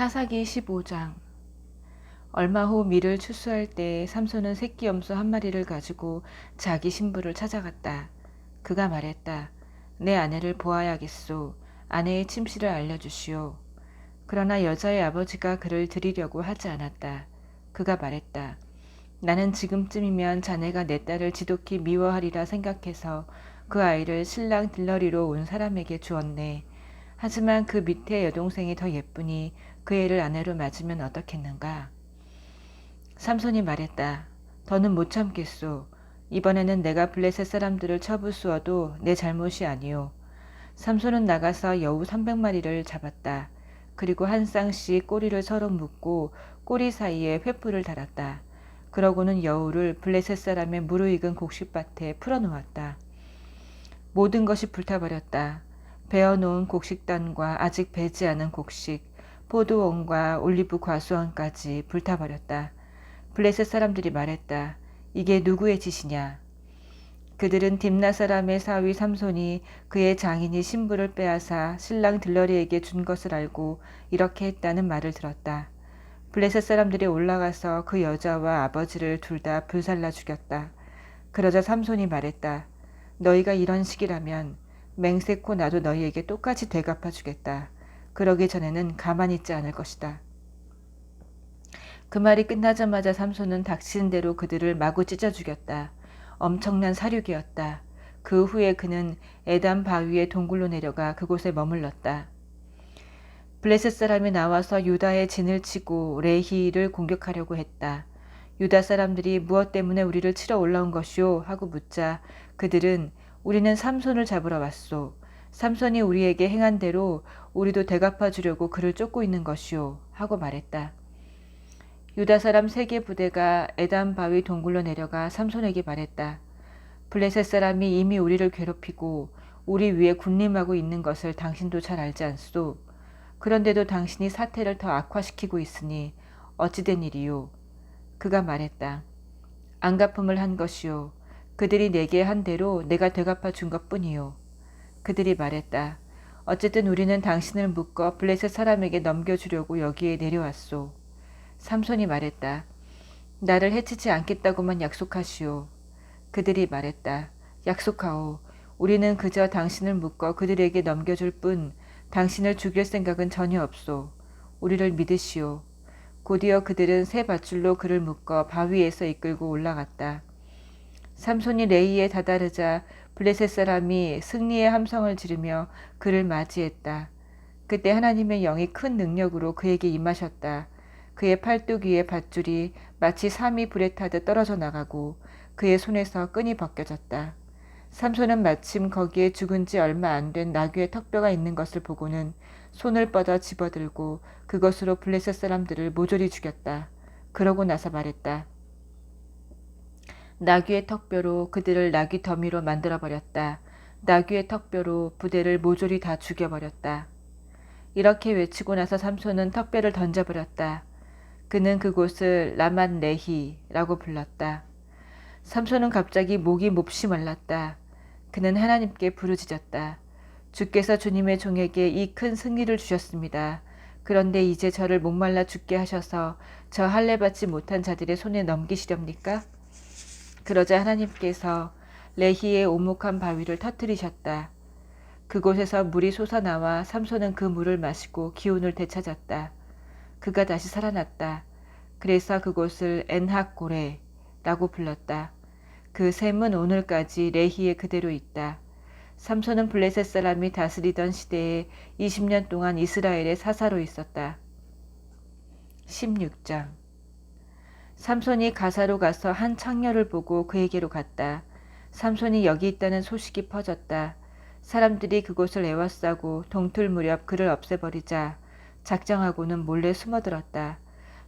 사사기 15장 얼마 후 밀을 추수할 때 삼손은 새끼 염소 한 마리를 가지고 자기 신부를 찾아갔다. 그가 말했다. 내 아내를 보아야겠소. 아내의 침실을 알려주시오. 그러나 여자의 아버지가 그를 드리려고 하지 않았다. 그가 말했다. 나는 지금쯤이면 자네가 내 딸을 지독히 미워하리라 생각해서 그 아이를 신랑 들러리로 온 사람에게 주었네. 하지만 그 밑에 여동생이 더 예쁘니 그 애를 아내로 맞으면 어떻겠는가? 삼손이 말했다. 더는 못 참겠소. 이번에는 내가 블레셋 사람들을 쳐부수어도 내 잘못이 아니오. 삼손은 나가서 여우 300마리를 잡았다. 그리고 한 쌍씩 꼬리를 서로 묶고 꼬리 사이에 횃불을 달았다. 그러고는 여우를 블레셋 사람의 무르익은 곡식밭에 풀어놓았다. 모든 것이 불타버렸다. 베어놓은 곡식단과 아직 배지 않은 곡식, 포도원과 올리브 과수원까지 불타버렸다. 블레셋 사람들이 말했다. 이게 누구의 짓이냐? 그들은 딥나 사람의 사위 삼손이 그의 장인이 신부를 빼앗아 신랑 들러리에게 준 것을 알고 이렇게 했다는 말을 들었다. 블레셋 사람들이 올라가서 그 여자와 아버지를 둘 다 불살라 죽였다. 그러자 삼손이 말했다. 너희가 이런 식이라면 맹세코 나도 너희에게 똑같이 되갚아 주겠다. 그러기 전에는 가만히 있지 않을 것이다. 그 말이 끝나자마자 삼손은 닥치는 대로 그들을 마구 찢어 죽였다. 엄청난 사륙이었다. 그 후에 그는 에담 바위의 동굴로 내려가 그곳에 머물렀다. 블레셋 사람이 나와서 유다의 진을 치고 레히를 공격하려고 했다. 유다 사람들이 무엇 때문에 우리를 치러 올라온 것이오? 하고 묻자 그들은 우리는 삼손을 잡으러 왔소. 삼손이 우리에게 행한 대로 우리도 대갚아 주려고 그를 쫓고 있는 것이오. 하고 말했다. 유다 사람 세 개 부대가 에담 바위 동굴로 내려가 삼손에게 말했다. 블레셋 사람이 이미 우리를 괴롭히고 우리 위에 군림하고 있는 것을 당신도 잘 알지 않소. 그런데도 당신이 사태를 더 악화시키고 있으니 어찌된 일이요? 그가 말했다. 안갚음을 한 것이요. 그들이 내게 한 대로 내가 되갚아 준 것뿐이요. 그들이 말했다. 어쨌든 우리는 당신을 묶어 블레셋 사람에게 넘겨주려고 여기에 내려왔소. 삼손이 말했다. 나를 해치지 않겠다고만 약속하시오. 그들이 말했다. 약속하오. 우리는 그저 당신을 묶어 그들에게 넘겨줄 뿐 당신을 죽일 생각은 전혀 없소. 우리를 믿으시오. 곧이어 그들은 새 밧줄로 그를 묶어 바위에서 이끌고 올라갔다. 삼손이 레이에 다다르자 블레셋 사람이 승리의 함성을 지르며 그를 맞이했다. 그때 하나님의 영이 큰 능력으로 그에게 임하셨다. 그의 팔뚝 위에 밧줄이 마치 삼이 불에 타듯 떨어져 나가고 그의 손에서 끈이 벗겨졌다. 삼손은 마침 거기에 죽은 지 얼마 안 된 나귀의 턱뼈가 있는 것을 보고는 손을 뻗어 집어들고 그것으로 블레셋 사람들을 모조리 죽였다. 그러고 나서 말했다. 나귀의 턱뼈로 그들을 나귀 더미로 만들어 버렸다. 나귀의 턱뼈로 부대를 모조리 다 죽여 버렸다. 이렇게 외치고 나서 삼손은 턱뼈를 던져 버렸다. 그는 그곳을 라만 레히라고 불렀다. 삼손은 갑자기 목이 몹시 말랐다. 그는 하나님께 부르짖었다. 주께서 주님의 종에게 이 큰 승리를 주셨습니다. 그런데 이제 저를 목말라 죽게 하셔서 저 할례 받지 못한 자들의 손에 넘기시렵니까? 그러자 하나님께서 레히의 오목한 바위를 터뜨리셨다. 그곳에서 물이 솟아나와 삼손은 그 물을 마시고 기운을 되찾았다. 그가 다시 살아났다. 그래서 그곳을 엔학고레라고 불렀다. 그 셈은 오늘까지 레히에 그대로 있다. 삼손은 블레셋 사람이 다스리던 시대에 20년 동안 이스라엘의 사사로 있었다. 16장 삼손이 가사로 가서 한 창녀를 보고 그에게로 갔다. 삼손이 여기 있다는 소식이 퍼졌다. 사람들이 그곳을 애워싸고 동틀 무렵 그를 없애버리자 작정하고는 몰래 숨어들었다.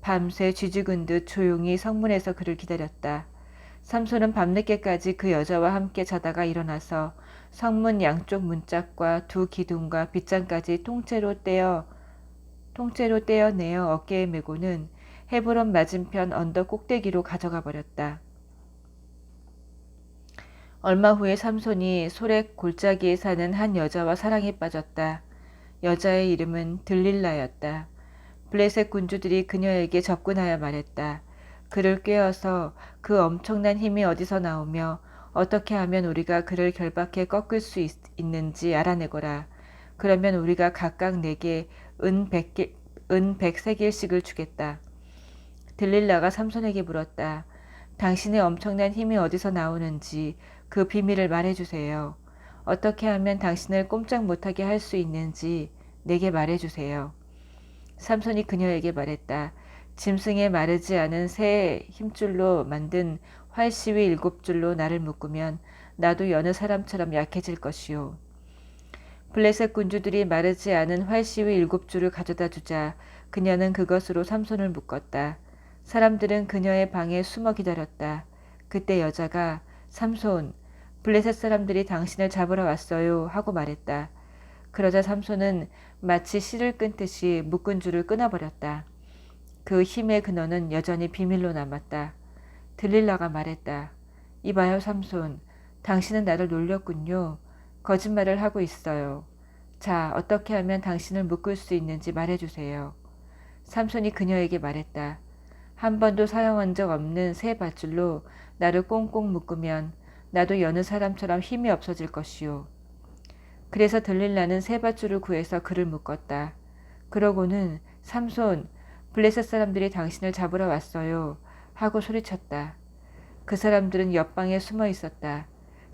밤새 쥐죽은 듯 조용히 성문에서 그를 기다렸다. 삼손은 밤늦게까지 그 여자와 함께 자다가 일어나서 성문 양쪽 문짝과 두 기둥과 빗장까지 통째로 떼어 통째로 떼어내어 어깨에 메고는 헤브론 맞은편 언덕 꼭대기로 가져가 버렸다. 얼마 후에 삼손이 소렉 골짜기에 사는 한 여자와 사랑에 빠졌다. 여자의 이름은 들릴라였다. 블레셋 군주들이 그녀에게 접근하여 말했다. 그를 꿰어서 그 엄청난 힘이 어디서 나오며 어떻게 하면 우리가 그를 결박해 꺾을 수 있, 있는지 알아내거라. 그러면 우리가 각각 내게 은 백개 은 백세길씩을 주겠다. 들릴라가 삼손에게 물었다. 당신의 엄청난 힘이 어디서 나오는지 그 비밀을 말해주세요. 어떻게 하면 당신을 꼼짝 못하게 할 수 있는지 내게 말해주세요. 삼손이 그녀에게 말했다. 짐승에 마르지 않은 새 힘줄로 만든 활시위 일곱 줄로 나를 묶으면 나도 여느 사람처럼 약해질 것이요. 블레셋 군주들이 마르지 않은 활시위 일곱 줄을 가져다 주자 그녀는 그것으로 삼손을 묶었다. 사람들은 그녀의 방에 숨어 기다렸다. 그때 여자가 삼손, 블레셋 사람들이 당신을 잡으러 왔어요 하고 말했다. 그러자 삼손은 마치 실을 끊듯이 묶은 줄을 끊어버렸다. 그 힘의 근원은 여전히 비밀로 남았다. 들릴라가 말했다. 이봐요 삼손, 당신은 나를 놀렸군요. 거짓말을 하고 있어요. 자, 어떻게 하면 당신을 묶을 수 있는지 말해주세요. 삼손이 그녀에게 말했다. 한 번도 사용한 적 없는 새 밧줄로 나를 꽁꽁 묶으면 나도 여느 사람처럼 힘이 없어질 것이오. 그래서 들릴라는 새 밧줄을 구해서 그를 묶었다. 그러고는 삼손, 블레셋 사람들이 당신을 잡으러 왔어요. 하고 소리쳤다. 그 사람들은 옆방에 숨어 있었다.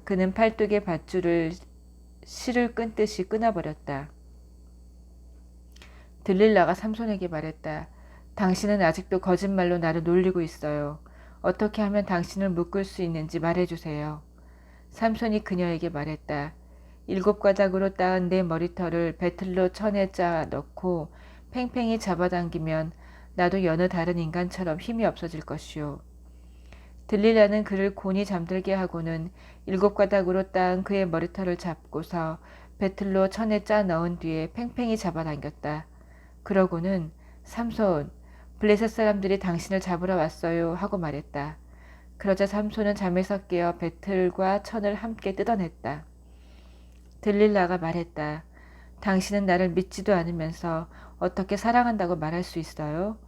그는 팔뚝의 밧줄을 실을 끊듯이 끊어버렸다. 들릴라가 삼손에게 말했다. 당신은 아직도 거짓말로 나를 놀리고 있어요. 어떻게 하면 당신을 묶을 수 있는지 말해주세요. 삼손이 그녀에게 말했다. 일곱 가닥으로 따은 내 머리털을 배틀로 천에 짜 넣고 팽팽히 잡아당기면 나도 여느 다른 인간처럼 힘이 없어질 것이오. 들릴라는 그를 곤히 잠들게 하고는 일곱 가닥으로 따은 그의 머리털을 잡고서 배틀로 천에 짜 넣은 뒤에 팽팽히 잡아당겼다. 그러고는 삼손, 블레셋 사람들이 당신을 잡으러 왔어요 하고 말했다. 그러자 삼손은 잠에서 깨어 배틀과 천을 함께 뜯어냈다. 들릴라가 말했다. 당신은 나를 믿지도 않으면서 어떻게 사랑한다고 말할 수 있어요?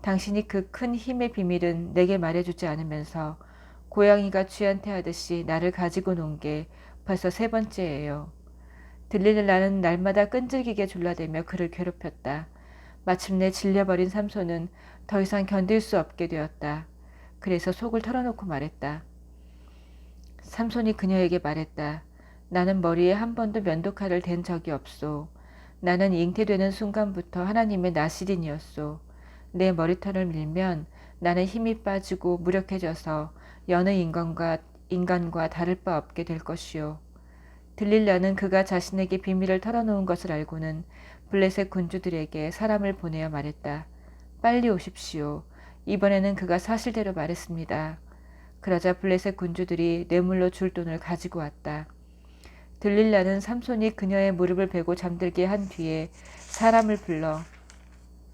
당신이 그 큰 힘의 비밀은 내게 말해주지 않으면서 고양이가 쥐한테 하듯이 나를 가지고 논 게 벌써 세 번째예요. 들릴라는 날마다 끈질기게 졸라대며 그를 괴롭혔다. 마침내 질려버린 삼손은 더 이상 견딜 수 없게 되었다. 그래서 속을 털어놓고 말했다. 삼손이 그녀에게 말했다. 나는 머리에 한 번도 면도칼을 댄 적이 없소. 나는 잉태되는 순간부터 하나님의 나시린이었소. 내 머리털을 밀면 나는 힘이 빠지고 무력해져서 여느 인간과 인간과 다를 바 없게 될 것이요. 들릴라는 그가 자신에게 비밀을 털어놓은 것을 알고는 블레셋 군주들에게 사람을 보내어 말했다. 빨리 오십시오. 이번에는 그가 사실대로 말했습니다. 그러자 블레셋 군주들이 뇌물로 줄 돈을 가지고 왔다. 들릴라는 삼손이 그녀의 무릎을 베고 잠들게 한 뒤에 사람을 불러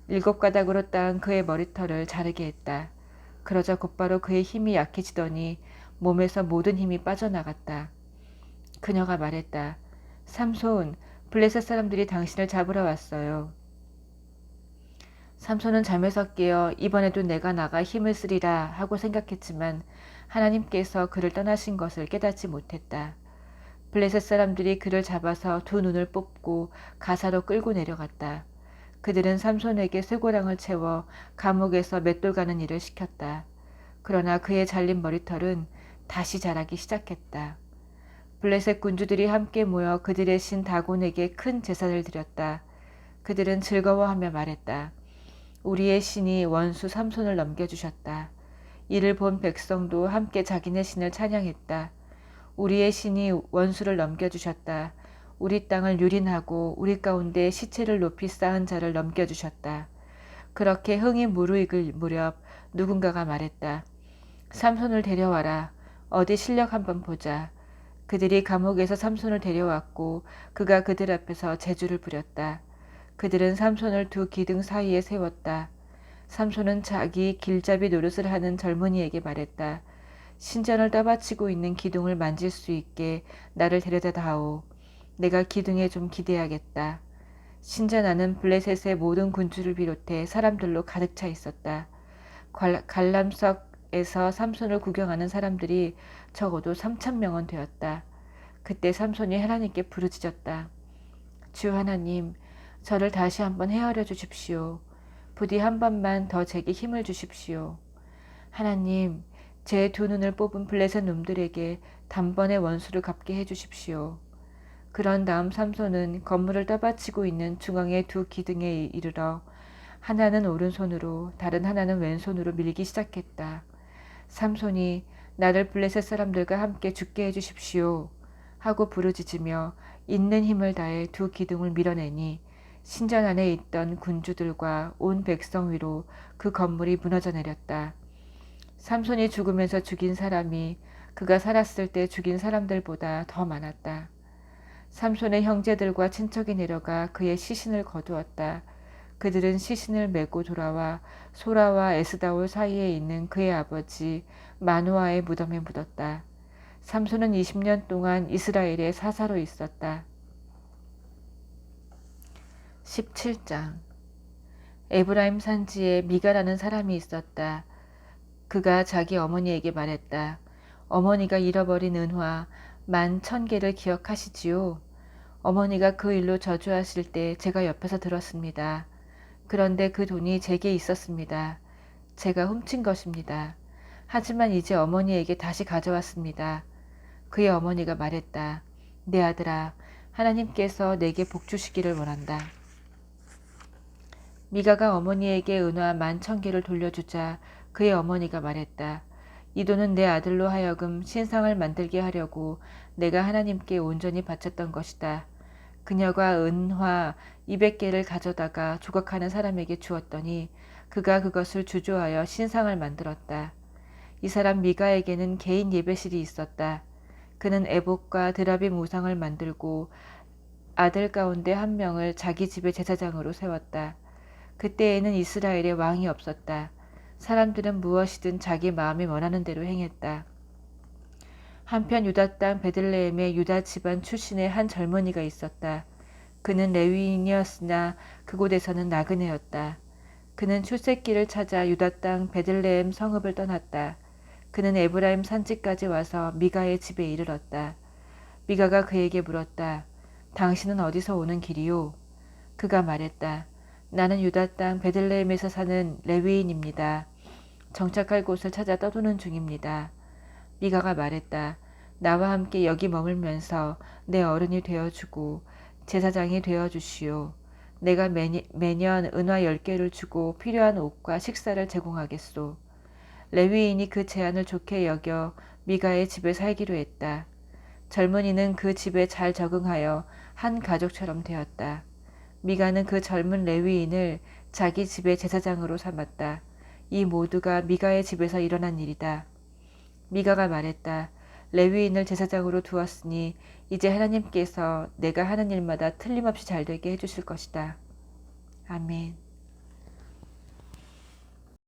일곱 가닥으로 딴 그의 머리털을 자르게 했다. 그러자 곧바로 그의 힘이 약해지더니 몸에서 모든 힘이 빠져나갔다. 그녀가 말했다. 삼손, 블레셋 사람들이 당신을 잡으러 왔어요. 삼손은 잠에서 깨어 이번에도 내가 나가 힘을 쓰리라 하고 생각했지만 하나님께서 그를 떠나신 것을 깨닫지 못했다. 블레셋 사람들이 그를 잡아서 두 눈을 뽑고 가사로 끌고 내려갔다. 그들은 삼손에게 쇠고랑을 채워 감옥에서 맷돌 가는 일을 시켰다. 그러나 그의 잘린 머리털은 다시 자라기 시작했다. 블레셋 군주들이 함께 모여 그들의 신 다곤에게 큰 제사를 드렸다. 그들은 즐거워하며 말했다. 우리의 신이 원수 삼손을 넘겨주셨다. 이를 본 백성도 함께 자기네 신을 찬양했다. 우리의 신이 원수를 넘겨주셨다. 우리 땅을 유린하고 우리 가운데 시체를 높이 쌓은 자를 넘겨주셨다. 그렇게 흥이 무르익을 무렵 누군가가 말했다. 삼손을 데려와라. 어디 실력 한번 보자. 그들이 감옥에서 삼손을 데려왔고 그가 그들 앞에서 제주를 부렸다. 그들은 삼손을 두 기둥 사이에 세웠다. 삼손은 자기 길잡이 노릇을 하는 젊은이에게 말했다. 신전을 떠받치고 있는 기둥을 만질 수 있게 나를 데려다 다오. 내가 기둥에 좀 기대야겠다. 신전하는 블레셋의 모든 군주를 비롯해 사람들로 가득 차 있었다. 관- 관람석에서 삼손을 구경하는 사람들이 적어도 3천 명은 되었다. 그때 삼손이 하나님께 부르짖었다. 주 하나님, 저를 다시 한번 헤아려 주십시오. 부디 한 번만 더 제게 힘을 주십시오. 하나님, 제 두 눈을 뽑은 블레셋 놈들에게 단번에 원수를 갚게 해 주십시오. 그런 다음 삼손은 건물을 떠받치고 있는 중앙의 두 기둥에 이르러 하나는 오른손으로 다른 하나는 왼손으로 밀기 시작했다. 삼손이 나를 블레셋 사람들과 함께 죽게 해 주십시오. 하고 부르짖으며 있는 힘을 다해 두 기둥을 밀어내니 신전 안에 있던 군주들과 온 백성 위로 그 건물이 무너져 내렸다. 삼손이 죽으면서 죽인 사람이 그가 살았을 때 죽인 사람들보다 더 많았다. 삼손의 형제들과 친척이 내려가 그의 시신을 거두었다. 그들은 시신을 메고 돌아와 소라와 에스다올 사이에 있는 그의 아버지 마누아의 무덤에 묻었다. 삼손은 20년 동안 이스라엘의 사사로 있었다. 17장 에브라임 산지에 미가라는 사람이 있었다. 그가 자기 어머니에게 말했다. 어머니가 잃어버린 은화 만 천 개를 기억하시지요? 어머니가 그 일로 저주하실 때 제가 옆에서 들었습니다. 그런데 그 돈이 제게 있었습니다. 제가 훔친 것입니다. 하지만 이제 어머니에게 다시 가져왔습니다. 그의 어머니가 말했다. 내 아들아, 하나님께서 내게 복 주시기를 원한다. 미가가 어머니에게 은화 만천 개를 돌려주자 그의 어머니가 말했다. 이 돈은 내 아들로 하여금 신상을 만들게 하려고 내가 하나님께 온전히 바쳤던 것이다. 그녀가 은화 200개를 가져다가 조각하는 사람에게 주었더니 그가 그것을 주조하여 신상을 만들었다. 이 사람 미가에게는 개인 예배실이 있었다. 그는 애복과 드라빔 우상을 만들고 아들 가운데 한 명을 자기 집의 제사장으로 세웠다. 그때에는 이스라엘에 왕이 없었다. 사람들은 무엇이든 자기 마음이 원하는 대로 행했다. 한편 유다 땅 베들레헴의 유다 집안 출신의 한 젊은이가 있었다. 그는 레위인이었으나 그곳에서는 나그네였다. 그는 출세길을 찾아 유다 땅 베들레헴 성읍을 떠났다. 그는 에브라임 산지까지 와서 미가의 집에 이르렀다. 미가가 그에게 물었다. 당신은 어디서 오는 길이요? 그가 말했다. 나는 유다 땅 베들레헴에서 사는 레위인입니다. 정착할 곳을 찾아 떠도는 중입니다. 미가가 말했다. 나와 함께 여기 머물면서 내 어른이 되어주고 제사장이 되어주시오. 내가 매니, 매년 은화 열개를 주고 필요한 옷과 식사를 제공하겠소. 레위인이 그 제안을 좋게 여겨 미가의 집에 살기로 했다. 젊은이는 그 집에 잘 적응하여 한 가족처럼 되었다. 미가는 그 젊은 레위인을 자기 집의 제사장으로 삼았다. 이 모두가 미가의 집에서 일어난 일이다. 미가가 말했다. 레위인을 제사장으로 두었으니 이제 하나님께서 내가 하는 일마다 틀림없이 잘 되게 해주실 것이다. 아멘.